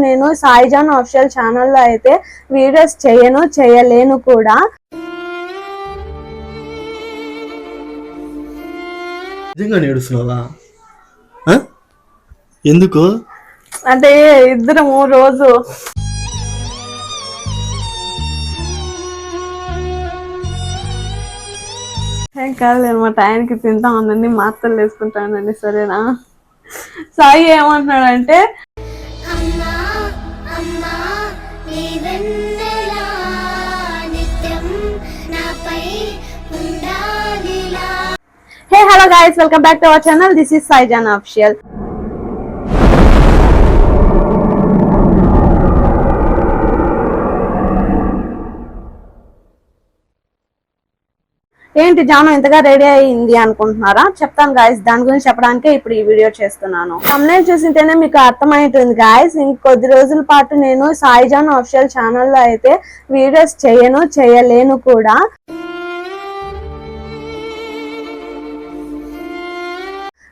నేను సాయిజాన్ అఫిషియల్ ఛానల్లో అయితే వీడియోస్ చేయను చేయలేను కూడా. నిజంగా నేడుస్తున్నావా? ఎందుకు? అంటే ఇద్దరము రోజు ఏం కాదులేదు మా టైంకి తింటా ఉందండి మాత్రలు వేసుకుంటానండి సరేనా? సాయి ఏమంటున్నాడంటే hello guys welcome back to our channel this is Saijan official ఏంటి జాను ఇంతగా రెడీ అయింది అనుకుంటున్నారా? చెప్తాను గాయస్ దాని గురించి చెప్పడానికే ఇప్పుడు ఈ వీడియో చేస్తున్నాను. తమ్నేల్ చూసింటేనే మీకు అర్థమైంటుంది గాయస్ ఇంకొద్ది రోజుల పాటు నేను సాయిజాన్ అఫిషియల్ ఛానల్లో అయితే వీడియోస్ చేయను చేయలేను కూడా.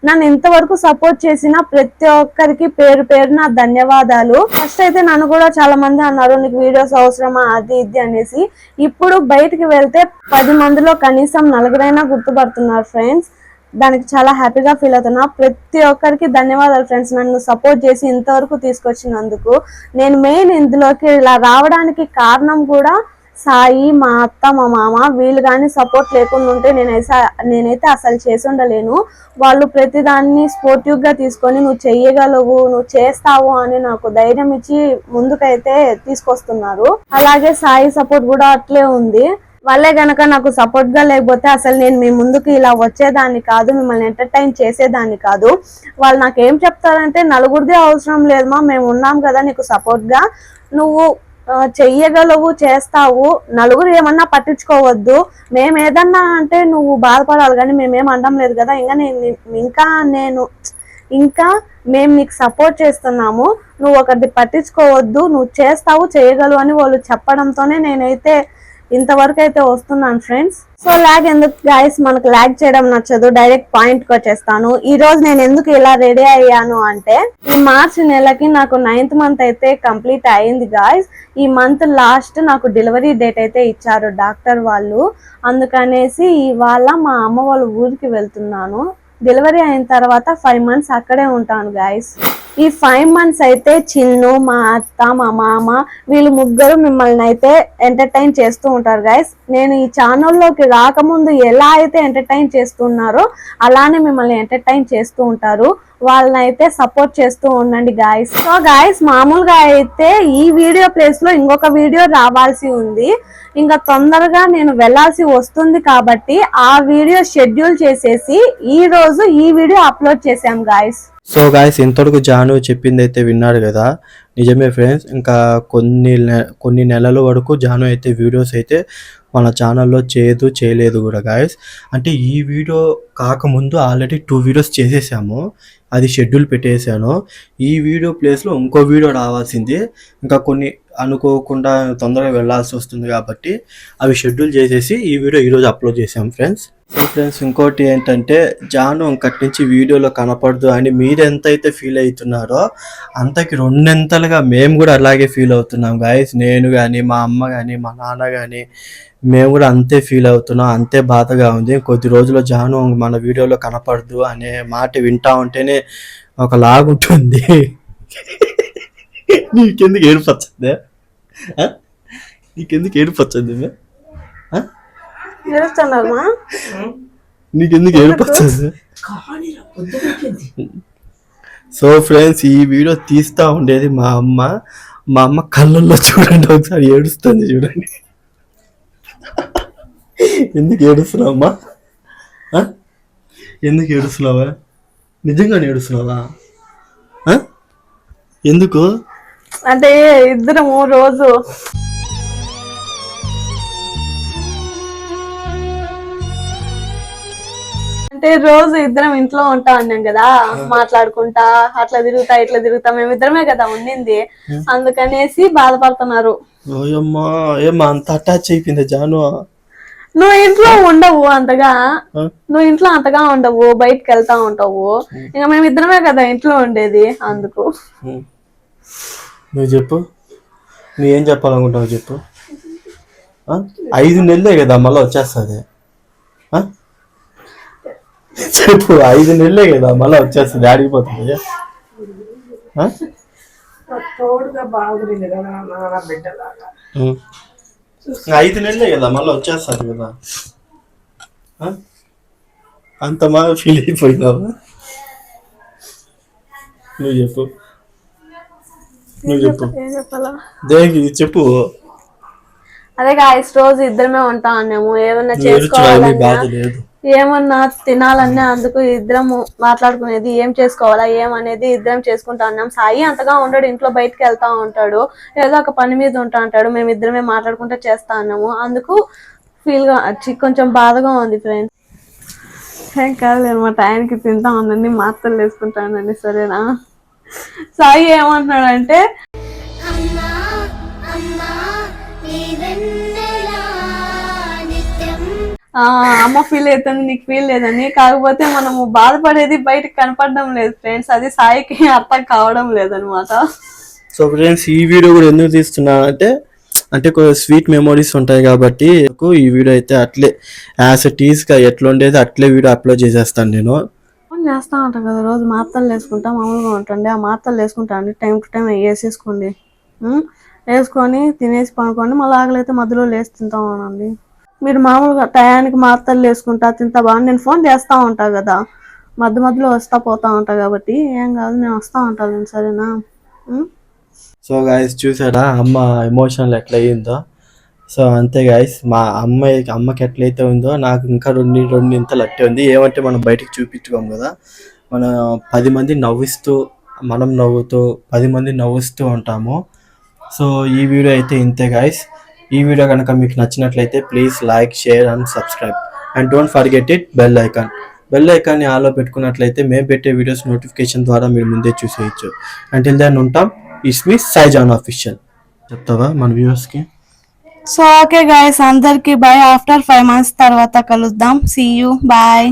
నన్ను ఇంతవరకు సపోర్ట్ చేసిన ప్రతి ఒక్కరికి పేరు పేరు నా ధన్యవాదాలు. ఫస్ట్ అయితే నన్ను కూడా చాలా మంది అన్నారు నీకు వీడియోస్ అవసరమా? అది ఇది అనేసి. ఇప్పుడు బయటికి వెళ్తే పది మందిలో కనీసం నలుగురైనా గుర్తుపడుతున్నారు ఫ్రెండ్స్ దానికి చాలా హ్యాపీగా ఫీల్ అవుతున్నా. ప్రతి ఒక్కరికి ధన్యవాదాలు ఫ్రెండ్స్ నన్ను సపోర్ట్ చేసి ఇంతవరకు తీసుకొచ్చినందుకు. నేను మెయిన్ ఇందులోకి ఇలా రావడానికి కారణం కూడా సాయి మా అత్త మా మామ వీళ్ళు కానీ సపోర్ట్ లేకుండా ఉంటే నేనైతే నేనైతే అసలు చేసి ఉండలేను. వాళ్ళు ప్రతిదాన్ని స్పోర్టివ్గా తీసుకొని నువ్వు చెయ్యగలవు నువ్వు చేస్తావు అని నాకు ధైర్యం ఇచ్చి ముందుకైతే తీసుకొస్తున్నారు. అలాగే సాయి సపోర్ట్ కూడా అట్లే ఉంది. వాళ్ళే గనక నాకు సపోర్ట్గా లేకపోతే అసలు నేను మీ ముందుకు ఇలా వచ్చేదాన్ని కాదు మిమ్మల్ని ఎంటర్టైన్ చేసేదాన్ని కాదు. వాళ్ళు నాకు ఏం చెప్తారంటే నలుగురిది అవసరం లేదమ్మా మేము ఉన్నాం కదా నీకు సపోర్ట్గా నువ్వు చెయ్యగలవు చేస్తావు. నలుగురు ఏమన్నా పట్టించుకోవద్దు. మేము ఏదన్నా అంటే నువ్వు బాధపడాలి కానీ మేమేం అనడం లేదు కదా. ఇంకా నేను ఇంకా నేను ఇంకా మేము నీకు సపోర్ట్ చేస్తున్నాము. నువ్వు ఒకటి పట్టించుకోవద్దు. నువ్వు చేస్తావు చేయగలవు అని వాళ్ళు చెప్పడంతోనే నేనైతే ఇంతవరకు అయితే వస్తున్నాను ఫ్రెండ్స్. సో లాగ్ ఎందుకు గాయస్ మనకు లాగ్ చేయడం నచ్చదు. డైరెక్ట్ పాయింట్కి వచ్చేస్తాను. ఈ రోజు నేను ఎందుకు ఇలా రెడీ అయ్యాను అంటే ఈ మార్చ్ నెలకి నాకు నైన్త్ మంత్ అయితే కంప్లీట్ అయింది గాయస్ ఈ మంత్ లాస్ట్ నాకు డెలివరీ డేట్ అయితే ఇచ్చారు డాక్టర్ వాళ్ళు. అందుకనేసి ఇవాళ మా అమ్మ వాళ్ళ ఊరికి వెళ్తున్నాను. డెలివరీ అయిన తర్వాత ఫైవ్ మంత్స్ అక్కడే ఉంటాను గాయస్ ఈ ఫైవ్ మంత్స్ అయితే చిన్ను మా అత్త మా మామ వీళ్ళు ముగ్గురు మిమ్మల్ని అయితే ఎంటర్టైన్ చేస్తూ ఉంటారు గైస్ నేను ఈ ఛానల్లోకి రాకముందు ఎలా అయితే ఎంటర్టైన్ చేస్తున్నారో అలానే మిమ్మల్ని ఎంటర్టైన్ చేస్తూ ఉంటారు. వాళ్ళని అయితే సపోర్ట్ చేస్తూ ఉండండి గాయస్ సో గాయస్ మామూలుగా అయితే ఈ వీడియో ప్లేస్లో ఇంకొక వీడియో రావాల్సి ఉంది. ఇంకా తొందరగా నేను వెళ్ళాల్సి వస్తుంది కాబట్టి ఆ వీడియో షెడ్యూల్ చేసేసి ఈ రోజు ఈ వీడియో అప్లోడ్ చేసాం గాయస్ సో గాయస్ ఇంతవరకు జాను చెప్పింది అయితే విన్నారు కదా. నిజమే ఫ్రెండ్స్ ఇంకా కొన్ని కొన్ని నెలల వరకు జాను అయితే వీడియోస్ అయితే మన ఛానల్లో చేయదు చేయలేదు కూడా గాయస్ అంటే ఈ వీడియో కాకముందు ఆల్రెడీ టూ వీడియోస్ చేసేసాము. అది షెడ్యూల్ పెట్టేశాను ఈ వీడియో ప్లేస్లో ఇంకో వీడియో రావాల్సింది. ఇంకా కొన్ని అనుకోకుండా తొందరగా వెళ్ళాల్సి వస్తుంది కాబట్టి అవి షెడ్యూల్ చేసేసి ఈ వీడియో ఈరోజు అప్లోడ్ చేసాం ఫ్రెండ్స్ సో ఫ్రెండ్స్ ఇంకోటి ఏంటంటే జాను ఇంకటి నుంచి వీడియోలో కనపడదు అని మీరు ఫీల్ అవుతున్నారో అంతకి రెండెంతలుగా మేము కూడా అలాగే ఫీల్ అవుతున్నాం గాయస్ నేను కానీ మా అమ్మ కానీ మా నాన్న కానీ మేము కూడా అంతే ఫీల్ అవుతున్నాం అంతే బాధగా ఉంది. కొద్ది రోజుల్లో జాను మన వీడియోలో కనపడదు అనే మాట వింటా ఉంటేనే ఒక లాగుంటుంది నీకెందుకు ఏడుపు వచ్చిందే? ఆ? నీకెందుకు ఏడుపు వచ్చింది? మే? ఆ? తెలుస్తున్నారమ్మా నీకెందుకు ఏడుపు వచ్చింది? సో ఫ్రెండ్స్ ఈ వీడియో తీస్తా ఉండేది మా అమ్మ. మా అమ్మ కళ్ళల్లో చూడండి ఒకసారి ఏడుస్తుంది చూడండి. ఎందుకు ఏడుస్తున్నావు అమ్మా ఆ? ఎందుకు ఏడుస్తున్నావా? నిజంగానే ఏడుస్తున్నావా? ఎందుకు? అంటే ఇద్దరము రోజు అంటే రోజు ఇద్దరం ఇంట్లో ఉంటా అన్నాం కదా మాట్లాడుకుంటా అట్లా తిరుగుతా ఇట్లా తిరుగుతా మేము ఇద్దరమే కదా ఉండింది. అందుకనేసి బాధపడుతున్నారు. ఏమ్మా అంత అటాచ్ అయిపోయింది జాను. నువ్వు ఇంట్లో ఉండవు అంతగా? నువ్వు ఇంట్లో అంతగా ఉండవు బయటకు వెళ్తా ఉంటావు. ఇంకా మేము ఇద్దరమే కదా ఇంట్లో ఉండేది అందుకు. నువ్వు చెప్పు. నువ్వు ఏం చెప్పాలనుకుంటావు చెప్పు? ఐదు నెలలే కదా మళ్ళీ వచ్చేస్తుంది? చెప్పు ఐదు నెలలే కదా మళ్ళీ వచ్చేస్తుంది ఆడిపోతుంది? తోడుగా బాగుంది కదా నా బిడ్డలాగా. ఐదు నెలలే కదా మళ్ళీ వచ్చేస్తుంది కదా? అంత బాగా ఫీల్ అయిపోయినావు? నువ్వు చెప్పు. నువ్వు చెప్పు. దేనికి చెప్పు. అదే గాయస్ రోజు ఇద్దరమే ఉంటా అన్నాము. ఏమన్నా చేసుకోవాలన్నా బాధ లేదు. ఏమన్నా తినాలన్నా అందుకు ఇద్దరం మాట్లాడుకునేది ఏం చేసుకోవాలా ఏమనేది ఇద్దరం చేసుకుంటా ఉన్నాం సాయి అంతగా ఉండడు ఇంట్లో బయటకు వెళ్తా ఉంటాడు. ఏదో ఒక పని మీద ఉంటా ఉంటాడు మేము ఇద్దరమే మాట్లాడుకుంటూ చేస్తా ఉన్నాము అందుకు ఫీల్గా చి- కొంచెం బాధగా ఉంది ఫ్రెండ్స్ ఏం కాదు మా టైంకి తింటా ఉందండి మాత్రలు వేసుకుంటానండి సరేనా? సాయి ఏమంటున్నాడంటే అమ్మా అమ్మా అమ్మ ఫీల్ అవుతుంది నీకు ఫీల్ లేదని కాకపోతే మనము బాధపడేది బయటకు కనపడడం లేదు ఫ్రెండ్స్ అది సాయికి అర్థం కావడం లేదనమాట సో ఫ్రెండ్స్ ఈ వీడియో కూడా ఎందుకు తీస్తున్నానంటే అంటే కొంచెం స్వీట్ మెమోరీస్ ఉంటాయి కాబట్టి ఈ వీడియో అయితే అట్లే యాజ్ ఇట్ ఈస్గా ఎట్లా ఉండేది అట్లే వీడియో అప్లోడ్ చేసేస్తాను నేను. చేస్తా ఉంటాం కదా రోజు మాత్రలు వేసుకుంటా మామూలుగా ఉంటుండే. ఆ మాత్రలు వేసుకుంటా అండి టైం టు టైం వేసేసుకోండి? వేసుకొని తినేసి పనుకోండి మళ్ళీ ఆకలి అయితే మధ్యలో లేచి తింటా ఉండండి మీరు మామూలుగా టయానికి మాత్రలు వేసుకుంటా తింటా బాగా నేను ఫోన్ చేస్తా ఉంటా కదా. మధ్య మధ్యలో వస్తా పోతా ఉంటా కాబట్టి ఏం కాదు నేను వస్తా ఉంటాను సరేనా? సో గాయస్ చూసారా? అమ్మ ఎమోషనల్ ఎట్లా అయ్యిందో సో అంతే గాయస్ మా అమ్మాయి అమ్మకి ఎట్లయితే ఉందో నాకు ఇంకా రెండు రెండు ఇంతలు అట్టే ఉంది. ఏమంటే మనం బయటికి చూపించుకోం కదా. మనం పది మంది నవ్విస్తూ మనం నవ్వుతూ పది మంది నవ్విస్తూ ఉంటాము. సో ఈ వీడియో అయితే ఇంతే గాయస్ ఈ వీడియో కనుక మీకు నచ్చినట్లయితే please like share and subscribe and don't forget it bell icon bell ఐకాన్ని ఆలో పెట్టుకున్నట్లయితే మేము పెట్టే వీడియోస్ నోటిఫికేషన్ ద్వారా మీరు ముందే చూసేయచ్చు. అంటిల్ దెన్ ఉంటాం. ఇట్స్ మీ సైజాన్ ఆఫీషియల్ చెప్తావా మన వ్యూవర్స్కి సో ఓకే గాయస్ అందరికి బాయ్ ఆఫ్టర్ ఫైవ్ మంత్స్ తర్వాత కలుద్దాం. See you bye